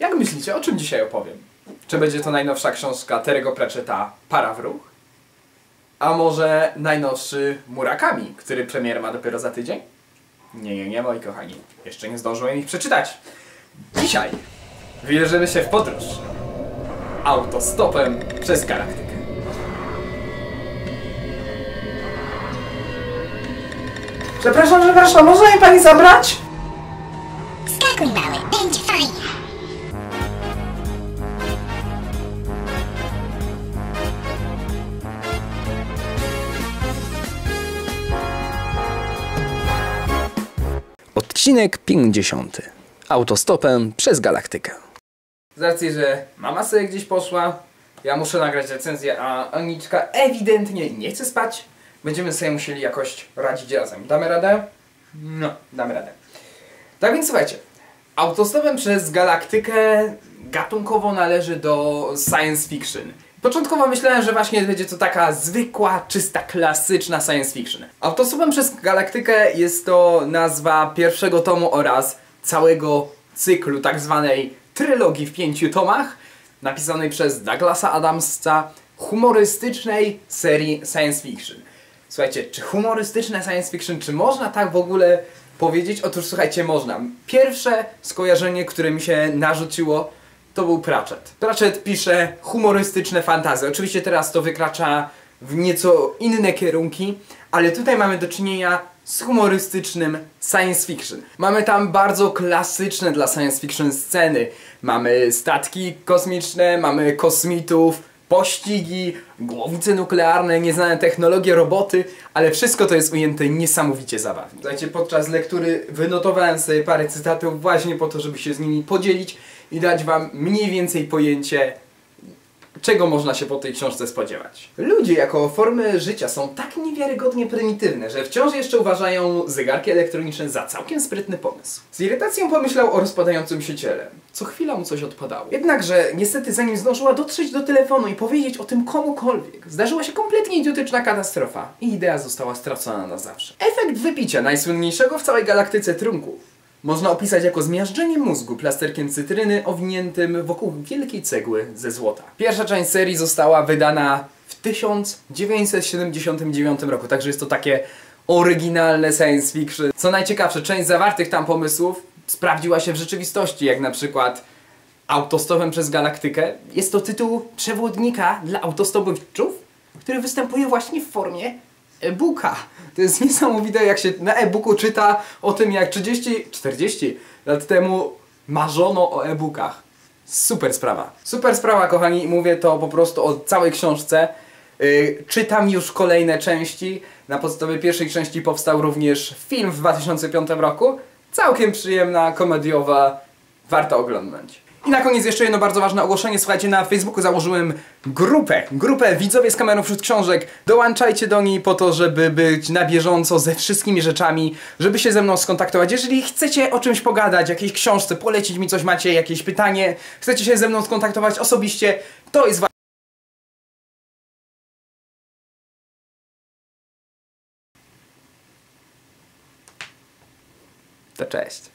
Jak myślicie, o czym dzisiaj opowiem? Czy będzie to najnowsza książka Terego Pratchetta Para w ruch? A może najnowszy Murakami, który premier ma dopiero za tydzień? Nie, nie, nie, moi kochani. Jeszcze nie zdążyłem ich przeczytać. Dzisiaj wybierzemy się w podróż autostopem przez galaktykę. Przepraszam, przepraszam, może mnie pani zabrać? Skakuj mały, będzie fajnie. Odcinek 50. Autostopem przez galaktykę. Z racji, że mama sobie gdzieś poszła, ja muszę nagrać recenzję, a Aniczka ewidentnie nie chce spać. Będziemy sobie musieli jakoś radzić razem. Damy radę? No, damy radę. Tak więc słuchajcie, autostopem przez galaktykę gatunkowo należy do science fiction. Początkowo myślałem, że właśnie będzie to taka zwykła, czysta, klasyczna science fiction. Autostopem przez galaktykę jest to nazwa pierwszego tomu oraz całego cyklu tak zwanej trylogii w pięciu tomach, napisanej przez Douglasa Adamsa, humorystycznej serii science fiction. Słuchajcie, czy humorystyczne science fiction, czy można tak w ogóle powiedzieć? Otóż słuchajcie, można. Pierwsze skojarzenie, które mi się narzuciło, to był Pratchett. Pratchett pisze humorystyczne fantazy. Oczywiście teraz to wykracza w nieco inne kierunki, ale tutaj mamy do czynienia z humorystycznym science fiction. Mamy tam bardzo klasyczne dla science fiction sceny. Mamy statki kosmiczne, mamy kosmitów, pościgi, głowice nuklearne, nieznane technologie, roboty, ale wszystko to jest ujęte niesamowicie zabawnie. Słuchajcie, podczas lektury wynotowałem sobie parę cytatów właśnie po to, żeby się z nimi podzielić i dać wam mniej więcej pojęcie czego można się po tej książce spodziewać. Ludzie jako formy życia są tak niewiarygodnie prymitywne, że wciąż jeszcze uważają zegarki elektroniczne za całkiem sprytny pomysł. Z irytacją pomyślał o rozpadającym się ciele. Co chwila mu coś odpadało. Jednakże, niestety zanim zdążyła dotrzeć do telefonu i powiedzieć o tym komukolwiek, zdarzyła się kompletnie idiotyczna katastrofa i idea została stracona na zawsze. Efekt wypicia najsłynniejszego w całej galaktyce trunku można opisać jako zmiażdżenie mózgu plasterkiem cytryny owiniętym wokół wielkiej cegły ze złota. Pierwsza część serii została wydana w 1979 roku, także jest to takie oryginalne science fiction. Co najciekawsze, część zawartych tam pomysłów sprawdziła się w rzeczywistości, jak na przykład Autostopem przez galaktykę. Jest to tytuł przewodnika dla autostopowiczów, który występuje właśnie w formie e-booka. To jest niesamowite, jak się na e-booku czyta o tym, jak 30, 40 lat temu marzono o e-bookach. Super sprawa. Super sprawa, kochani, mówię to po prostu o całej książce. Yy, czytam już kolejne części. Na podstawie pierwszej części powstał również film w 2005 roku. Całkiem przyjemna, komediowa, warto oglądać. I na koniec jeszcze jedno bardzo ważne ogłoszenie. Słuchajcie, na Facebooku założyłem grupę. Grupę Widzowie z kamerą wśród książek. Dołączajcie do niej po to, żeby być na bieżąco ze wszystkimi rzeczami, żeby się ze mną skontaktować. Jeżeli chcecie o czymś pogadać, jakiejś książce, polecić mi coś, macie jakieś pytanie, chcecie się ze mną skontaktować osobiście, to jest To cześć.